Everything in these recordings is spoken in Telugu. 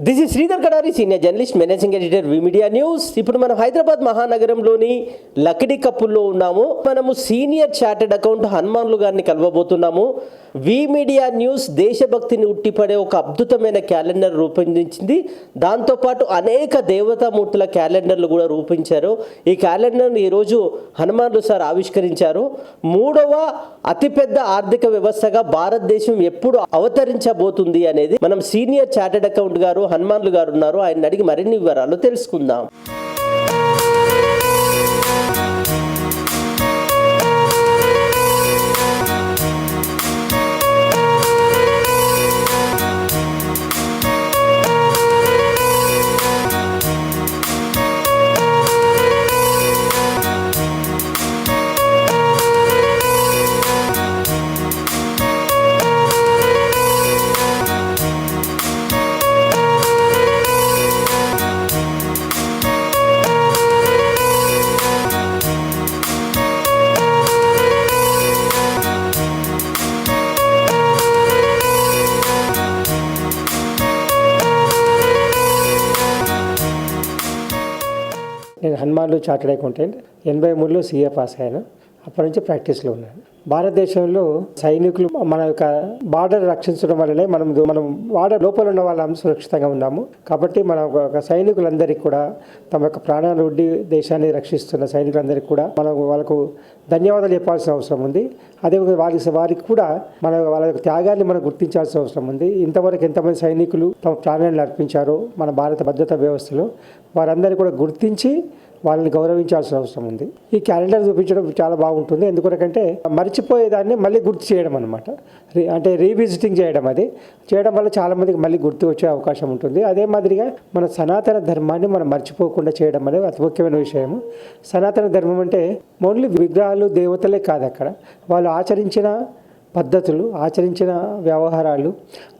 This is Sridhar Kadari senior journalist managing editor V media news ఇప్పుడు మనం హైదరాబాద్ మహానగరంలోని లకిడి కప్పుల్లో ఉన్నాము. మనము సీనియర్ చార్టెడ్ అకౌంట్ హనుమాన్లు గారిని కలవబోతున్నాము. వి మీడియా న్యూస్ దేశభక్తిని ఉట్టిపడే ఒక అద్భుతమైన క్యాలెండర్ రూపొందించింది. దాంతోపాటు అనేక దేవతామూర్తుల క్యాలెండర్లు కూడా రూపించారు ఈ క్యాలెండర్ని ఈరోజు హనుమాన్లు సార్ ఆవిష్కరించారు. మూడవ అతిపెద్ద ఆర్థిక వ్యవస్థగా భారతదేశం ఎప్పుడు అవతరించబోతుంది అనేది మనం సీనియర్ చార్టెడ్ అకౌంట్ గారు హనుమాన్లు గారు ఉన్నారు. ఆయన అడిగి మరిన్ని వివరాలు తెలుసుకుందాం. నేను చార్టెడ్ అకౌంటెంట్ ఎనభై మూడులో సీఏ పాస్ అయ్యాను. అప్పటి నుంచి ప్రాక్టీస్లో ఉన్నాను. భారతదేశంలో సైనికులు మన యొక్క బార్డర్ రక్షించడం వల్లనే మనం మనం బార్డర్ లోపల ఉన్న వాళ్ళం సురక్షితంగా ఉన్నాము. కాబట్టి మన ఒక సైనికులందరికీ కూడా తమ యొక్క ప్రాణాలు ఒడ్డి దేశాన్ని రక్షిస్తున్న సైనికులందరికీ కూడా మనం వాళ్ళకు ధన్యవాదాలు చెప్పాల్సిన అవసరం ఉంది. అదే వారి వారికి కూడా మన వాళ్ళ యొక్క త్యాగాన్ని మనం గుర్తించాల్సిన అవసరం ఉంది. ఇంతవరకు ఎంతమంది సైనికులు తమ ప్రాణాలను అర్పించారో మన భారత భద్రతా వ్యవస్థలో వారందరినీ కూడా గుర్తించి వాళ్ళని గౌరవించాల్సిన అవసరం ఉంది. ఈ క్యాలెండర్ చూపించడం చాలా బాగుంటుంది. ఎందుకంటే మర్చిపోయేదాన్ని మళ్ళీ గుర్తు చేయడం అనమాట అంటే రీవిజిటింగ్ చేయడం అది. చేయడం వల్ల చాలామందికి మళ్ళీ గుర్తు వచ్చే అవకాశం ఉంటుంది. అదే మాదిరిగా మన సనాతన ధర్మాన్ని మనం మర్చిపోకుండా చేయడం అనేది అతి ముఖ్యమైన విషయం సనాతన ధర్మం అంటే ఓన్లీ విగ్రహాలు దేవతలే కాదు అక్కడ వాళ్ళు ఆచరించిన పద్ధతులు ఆచరించిన వ్యవహారాలు.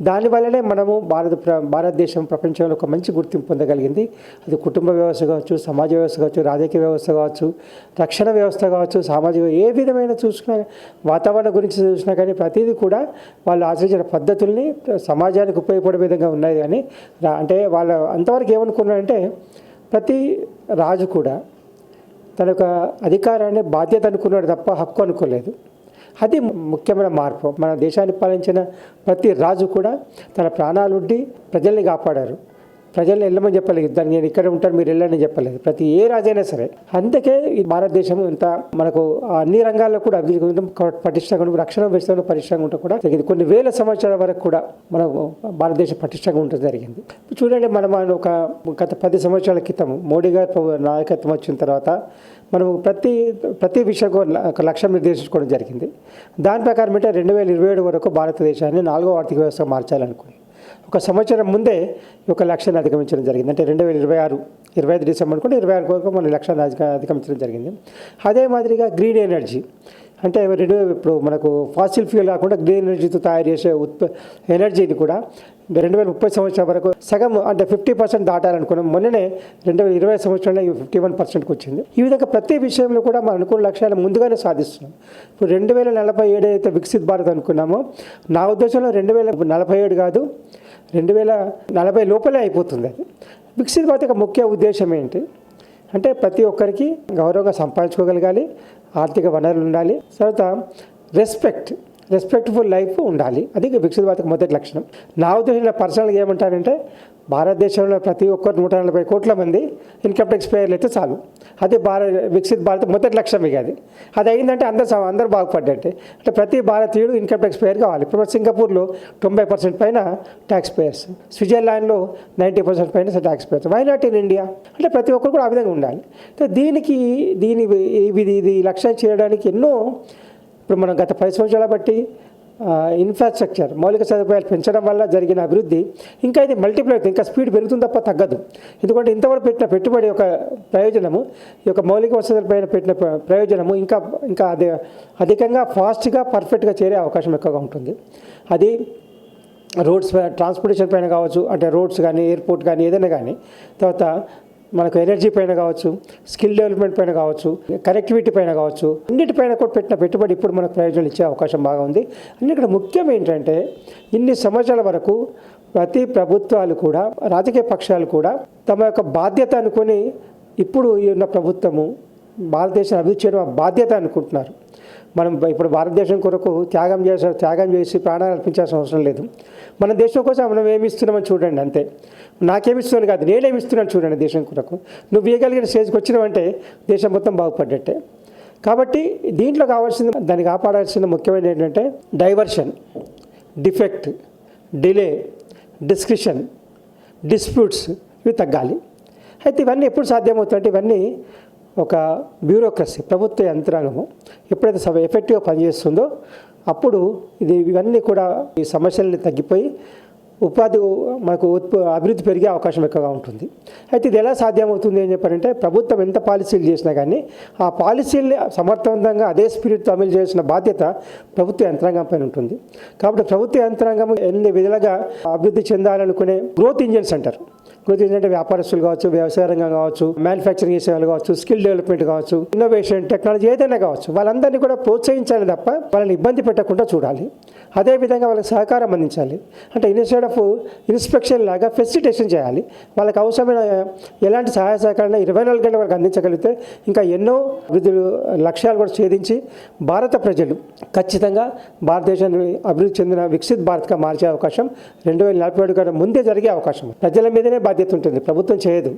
దానివల్లనే మనము భారత ప్ర- భారతదేశం ప్రపంచంలో ఒక మంచి గుర్తింపు పొందగలిగింది. అది కుటుంబ వ్యవస్థ కావచ్చు సమాజ వ్యవస్థ కావచ్చు రాజకీయ వ్యవస్థ కావచ్చు రక్షణ వ్యవస్థ కావచ్చు సామాజిక ఏ విధమైన చూసుకున్నా వాతావరణం గురించి చూసినా కానీ ప్రతిదీ కూడా వాళ్ళు ఆచరించిన పద్ధతుల్ని సమాజానికి ఉపయోగపడే విధంగా ఉన్నాయి కానీ అంటే వాళ్ళ అంతవరకు ఏమనుకున్నారంటే ప్రతి రాజు కూడా తన యొక్క అధికారాన్ని బాధ్యత అనుకున్నాడు తప్ప హక్కు అనుకోలేదు. అది ముఖ్యమైన మార్పు. మన దేశాన్ని పాలించిన ప్రతి రాజు కూడా తన ప్రాణాలుండి ప్రజల్ని కాపాడారు. ప్రజల్ని వెళ్ళమని చెప్పలేదు. దాన్ని నేను ఇక్కడ ఉంటాను మీరు వెళ్ళని చెప్పలేదు. ప్రతి ఏ రాజైనా సరే. అందుకే ఈ భారతదేశం ఇంత మనకు అన్ని రంగాల్లో కూడా అభివృద్ధి పటిష్టంగా రక్షణ వ్యవస్థలో పటిష్టంగా ఉండడం కూడా జరిగింది. కొన్ని వేల సంవత్సరాల వరకు కూడా మన భారతదేశం పటిష్టంగా ఉండడం జరిగింది. చూడండి మనం ఆయన ఒక గత పది సంవత్సరాల క్రితం మోడీ గారి నాయకత్వం వచ్చిన తర్వాత మనం ప్రతి ప్రతి విషయం ఒక లక్ష్యం నిర్దేశించుకోవడం జరిగింది. దాని ప్రకారం అంటే రెండు వేల ఇరవై ఏడు వరకు భారతదేశాన్ని నాలుగో ఆర్థిక వ్యవస్థ మార్చాలనుకుంది ఒక సంవత్సరం ముందే ఒక లక్షాన్ని అధిగమించడం జరిగింది. అంటే రెండు వేల ఇరవై ఆరు ఇరవై ఐదు డిసెంబర్ కూడా ఇరవై ఆరు వరకు మన లక్ష్యాన్ని అధిగమించడం జరిగింది. అదే మాదిరిగా గ్రీన్ ఎనర్జీ. అంటే రెండు ఇప్పుడు మనకు ఫాసిల్ ఫ్యూల్ కాకుండా గ్రీన్ ఎనర్జీతో తయారు చేసే ఉత్ప ఎనర్జీని కూడా రెండు వేల ముప్పై సంవత్సరం వరకు సగం అంటే ఫిఫ్టీ పర్సెంట్ దాటాలనుకున్నాం. మొన్ననే రెండు వేల ఇరవై సంవత్సరంలో ఫిఫ్టీ వన్ పర్సెంట్కి వచ్చింది ఈ విధంగా ప్రతి విషయంలో కూడా మనం అనుకున్న లక్ష్యాలు ముందుగానే సాధిస్తున్నాం. ఇప్పుడు రెండు వేల నలభై ఏడు అయితే వికసిత్ భారత్ అనుకున్నామో నా ఉద్దేశంలో రెండు వేల నలభై ఏడు కాదు రెండు వేల నలభై లోపలే అయిపోతుంది అది. వికసిత్ భారత్ యొక్క ముఖ్య ఉద్దేశం ఏంటి? అంటే ప్రతి ఒక్కరికి గౌరవంగా సంపాదించుకోగలగాలి ఆర్థిక వనరులు ఉండాలి. తర్వాత రెస్పెక్ట్ రెస్పెక్ట్ఫుల్ లైఫ్ ఉండాలి. అది వికసిత వార్తకు మొదటి లక్షణం. నా ఉద్దేశంలో పర్సనల్గా ఏమంటారంటే భారతదేశంలో ప్రతి ఒక్కరు నూట నలభై కోట్ల మంది ఇన్కమ్ ట్యాక్స్ పేర్లు అయితే చాలు. అది భారత వికసిత్ భారత్ మొదటి లక్ష్యం ఇక అది. అది అయిందంటే అందరు సమ- అందరు బాగుపడ్డట్టే అంటే. ప్రతి భారతీయుడు ఇన్కమ్ ట్యాక్స్ పేర్ కావాలి. ఇప్పుడు సింగపూర్లో తొంభై పర్సెంట్ పైన ట్యాక్స్ పేయర్స్ స్విట్జర్లాండ్లో నైంటీ పర్సెంట్ పైన tax payers why not in India అంటే ప్రతి ఒక్కరు కూడా ఆ విధంగా ఉండాలి. అంటే దీనికి దీని ఇది ఇది లక్ష్యం చేయడానికి ఎన్నో ఇప్పుడు మనం గత పది సంవత్సరాల బట్టి ఇన్ఫ్రాస్ట్రక్చర్ మౌలిక సదుపాయాలు పెంచడం వల్ల జరిగిన అభివృద్ధి. ఇంకా ఇది మల్టిప్లై అవుతుంది. ఇంకా స్పీడ్ పెరుగుతుంది తప్ప తగ్గదు. ఎందుకంటే ఇంతవరకు పెట్టిన పెట్టుబడి యొక్క ప్రయోజనము ఈ యొక్క మౌలిక వసతుల పైన పెట్టిన ప్రయోజనము ఇంకా ఇంకా అదే అధికంగా ఫాస్ట్గా పర్ఫెక్ట్గా చేరే అవకాశం ఎక్కువగా ఉంటుంది. అది రోడ్స్ ట్రాన్స్పోర్టేషన్ పైన కావచ్చు అంటే రోడ్స్ కానీ ఎయిర్పోర్ట్ కానీ ఏదైనా కానీ. తర్వాత మనకు ఎనర్జీ పైన కావచ్చు స్కిల్ డెవలప్మెంట్ పైన కావచ్చు కనెక్టివిటీ పైన కావచ్చు అన్నిటిపైన కూడా పెట్టిన పెట్టుబడి ఇప్పుడు మనకు ప్రయోజనాలు ఇచ్చే అవకాశం బాగా ఉంది. అన్ని ఇక్కడ ముఖ్యం ఏంటంటే ఇన్ని సంవత్సరాల వరకు ప్రతి ప్రభుత్వాలు కూడా రాజకీయ పక్షాలు కూడా తమ యొక్క బాధ్యత అనుకొని ఇప్పుడు ఈ ఉన్న ప్రభుత్వము భారతదేశం అభివృద్ధి చేయడం ఆ బాధ్యత అనుకుంటున్నారు. మనం ఇప్పుడు భారతదేశం కొరకు త్యాగం చేసే త్యాగం చేసి ప్రాణాలు అర్పించాల్సిన అవసరం లేదు. మన దేశం కోసం మనం ఏమి ఇస్తున్నామని చూడండి అంతే. నాకేమిస్తున్నాను కాదు నేనేమి ఇస్తున్నాను చూడండి దేశం కొరకు. నువ్వు ఇవ్వగలిగిన స్టేజ్కి వచ్చినావంటే దేశం మొత్తం బాగుపడ్డట్టే. కాబట్టి దీంట్లో కావాల్సింది దాన్ని కాపాడాల్సిన ముఖ్యమైన ఏంటంటే diversion defect delay discretion disputes ఇవి తగ్గాలి. అయితే ఇవన్నీ ఎప్పుడు సాధ్యమవుతాయంటే ఇవన్నీ ఒక బ్యూరోక్రసీ ప్రభుత్వ యంత్రాంగము. ఎప్పుడైతే సభ ఎఫెక్టివ్గా పనిచేస్తుందో అప్పుడు ఇది ఇవన్నీ కూడా ఈ సమస్యల్ని తగ్గిపోయి ఉపాధి మనకు అభివృద్ధి పెరిగే అవకాశం ఎక్కువగా ఉంటుంది. అయితే ఇది ఎలా సాధ్యమవుతుంది అని చెప్పారంటే ప్రభుత్వం ఎంత పాలసీలు చేసినా కానీ ఆ పాలసీల్ని సమర్థవంతంగా అదే స్పిరిట్తో అమలు చేసిన బాధ్యత ప్రభుత్వ యంత్రాంగం పైన ఉంటుంది. కాబట్టి ప్రభుత్వ యంత్రాంగం ఎన్ని విధాలుగా అభివృద్ధి చెందాలనుకునే గ్రోత్ ఇంజన్స్ అంటారు గ్రోత్ వ్యాపారస్తులు కావచ్చు వ్యవసాయ రంగం కావచ్చు మ్యానుఫ్యాక్చరింగ్ చేసే వాళ్ళు కావచ్చు స్కిల్ డెవలప్మెంట్ కావచ్చు ఇన్నోవేషన్ టెక్నాలజీ ఏదైనా కావచ్చు వాళ్ళందరినీ కూడా ప్రోత్సహించాలి తప్ప వాళ్ళని ఇబ్బంది పెట్టకుండా చూడాలి. అదేవిధంగా వాళ్ళకి సహకారం అందించాలి. అంటే ఇన్స్టెడ్ ఆఫ్ ఇన్స్పెక్షన్ లాగా ఫెసిలిటేషన్ చేయాలి. వాళ్ళకి అవసరమైన ఎలాంటి సహాయ సహకారాన్ని ఇరవై నాలుగు గంటల వరకు అందించగలిగితే ఇంకా ఎన్నో అభివృద్ధి లక్ష్యాలు కూడా ఛేదించి భారత ప్రజలు ఖచ్చితంగా భారతదేశాన్ని అభివృద్ధి చెందిన వికసిత్ భారత్గా మార్చే అవకాశం రెండు వేల నలభై ఏడు కన్నా ముందే జరిగే అవకాశం. ప్రజల మీదనే బాధ్యత ఉంటుంది. ప్రభుత్వం చేయదు.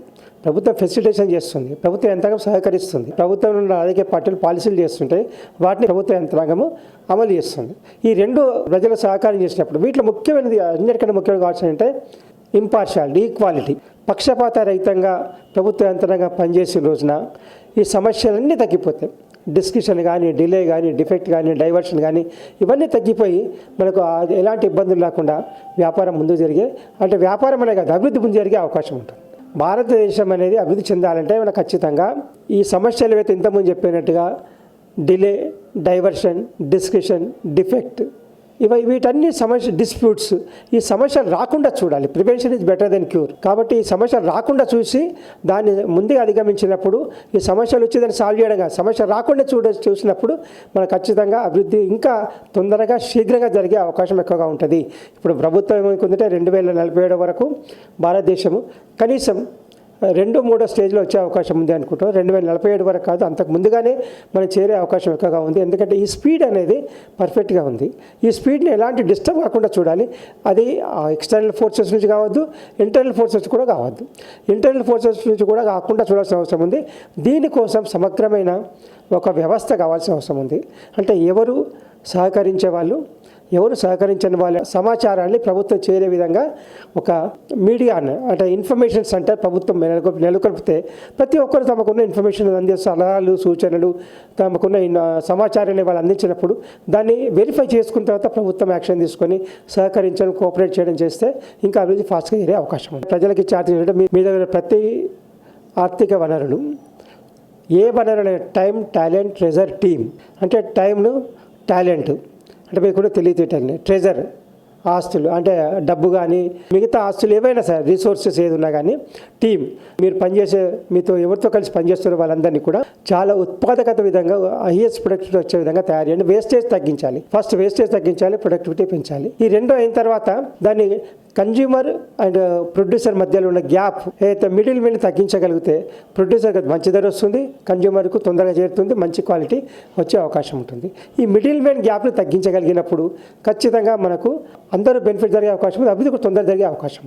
ప్రభుత్వం ఫెసిలిటేషన్ చేస్తుంది. ప్రభుత్వ యంత్రాంగం సహకరిస్తుంది. ప్రభుత్వం ఉన్న రాజకీయ పార్టీలు పాలసీలు చేస్తుంటే వాటిని ప్రభుత్వ యంత్రాంగము అమలు చేస్తుంది. ఈ రెండు ప్రజల సహకారం చేసినప్పుడు వీటిలో ముఖ్యమైనది అన్నిటికన్నా ముఖ్యమైన కావాల్సిన అంటే ఇంపార్షాలిటీ ఈక్వాలిటీ పక్షపాత రహితంగా ప్రభుత్వ యంత్రాంగం పనిచేసే రోజున ఈ సమస్యలన్నీ తగ్గిపోతాయి. డిస్కషన్ కానీ డిలే కానీ డిఫెక్ట్ కానీ డైవర్షన్ కానీ ఇవన్నీ తగ్గిపోయి మనకు ఎలాంటి ఇబ్బందులు లేకుండా వ్యాపారం ముందు జరిగే అంటే వ్యాపారం అనే కాదు అభివృద్ధి ముందు జరిగే అవకాశం ఉంటుంది. భారతదేశం అనేది అభివృద్ధి చెందాలంటే మనం ఖచ్చితంగా ఈ సమస్యలు ఏవైతే ఇంతకుముందు చెప్పినట్టుగా డిలే డైవర్షన్ డిస్కషన్ డిఫెక్ట్ ఇవ వీటన్ని సమస్య డిస్ప్యూట్స్ ఈ సమస్యలు రాకుండా చూడాలి. Prevention is better than cure కాబట్టి ఈ సమస్యలు రాకుండా చూసి దాన్ని ముందే అధిగమించినప్పుడు ఈ సమస్యలు వచ్చి దాన్ని సాల్వ్ చేయడం సమస్య రాకుండా చూడ చూసినప్పుడు మన ఖచ్చితంగా అభివృద్ధి ఇంకా తొందరగా శీఘ్రంగా జరిగే అవకాశం ఎక్కువగా ఉంటుంది. ఇప్పుడు ప్రభుత్వం ఏమనుకుందంటే రెండు వేల నలభై ఏడు వరకు భారతదేశము కనీసం రెండు మూడో స్టేజ్లో వచ్చే అవకాశం ఉంది అనుకుంటాం రెండు వేల నలభై ఏడు వరకు కాదు అంతకు ముందుగానే మనం చేరే అవకాశం ఎక్కువగా ఉంది. ఎందుకంటే ఈ స్పీడ్ అనేది పర్ఫెక్ట్గా ఉంది. ఈ స్పీడ్ని ఎలాంటి డిస్టర్బ్ కాకుండా చూడాలి. అది ఎక్స్టర్నల్ ఫోర్సెస్ నుంచి కావద్దు ఇంటర్నల్ ఫోర్సెస్ కూడా కావద్దు. ఇంటర్నల్ ఫోర్సెస్ నుంచి కూడా కాకుండా చూడాల్సిన అవసరం ఉంది. దీనికోసం సమగ్రమైన ఒక వ్యవస్థ కావాల్సిన అవసరం ఉంది. అంటే ఎవరు సహకరించే వాళ్ళు? ఎవరు సహకరించని వాళ్ళ సమాచారాన్ని ప్రభుత్వం చేరే విధంగా ఒక మీడియా అంటే ఇన్ఫర్మేషన్ సెంటర్ ప్రభుత్వం నెలకొల్పి నెలకొల్పితే ప్రతి ఒక్కరు తమకున్న ఇన్ఫర్మేషన్ అందే సలహాలు సూచనలు తమకున్న సమాచారాన్ని వాళ్ళు అందించినప్పుడు దాన్ని వెరిఫై చేసుకున్న తర్వాత ప్రభుత్వం యాక్షన్ తీసుకొని సహకరించడం కోఆపరేట్ చేయడం చేస్తే ఇంకా అభివృద్ధి ఫాస్ట్గా చేరే అవకాశం ఉంది. ప్రజలకి చార్జ్ చేయడం మీ- మీ దగ్గర ప్రతి ఆర్థిక వనరులు ఏ వనరులు టైం టాలెంట్ ట్రెజర్ టీమ్ అంటే టైంను టాలెంట్ అంటే మీకు కూడా తెలియతేటండి ట్రెజర్ ఆస్తులు అంటే డబ్బు కానీ మిగతా ఆస్తులు ఏవైనా సరే రిసోర్సెస్ ఏది ఉన్నా కానీ టీం మీరు పనిచేసే మీతో ఎవరితో కలిసి పనిచేస్తున్న వాళ్ళందరినీ కూడా చాలా ఉత్పాదకత విధంగా హైయెస్ట్ ప్రొడక్టివిటీ వచ్చే విధంగా తయారు చేయండి. వేస్టేజ్ తగ్గించాలి. ఫస్ట్ వేస్టేజ్ తగ్గించాలి ప్రొడక్టివిటీ పెంచాలి. ఈ రెండు అయిన తర్వాత దాన్ని కన్జ్యూమర్ అండ్ ప్రొడ్యూసర్ మధ్యలో ఉన్న గ్యాప్ ఏదైతే మిడిల్ మెన్ తగ్గించగలిగితే ప్రొడ్యూసర్కి మంచి ధర వస్తుంది కన్జ్యూమర్కు తొందరగా చేరుతుంది మంచి క్వాలిటీ వచ్చే అవకాశం ఉంటుంది. ఈ మిడిల్ మెన్ గ్యాప్ను తగ్గించగలిగినప్పుడు ఖచ్చితంగా మనకు అందరూ బెనిఫిట్ జరిగే అవకాశం ఉంది అభివృద్ధి కూడా తొందరగా జరిగే అవకాశం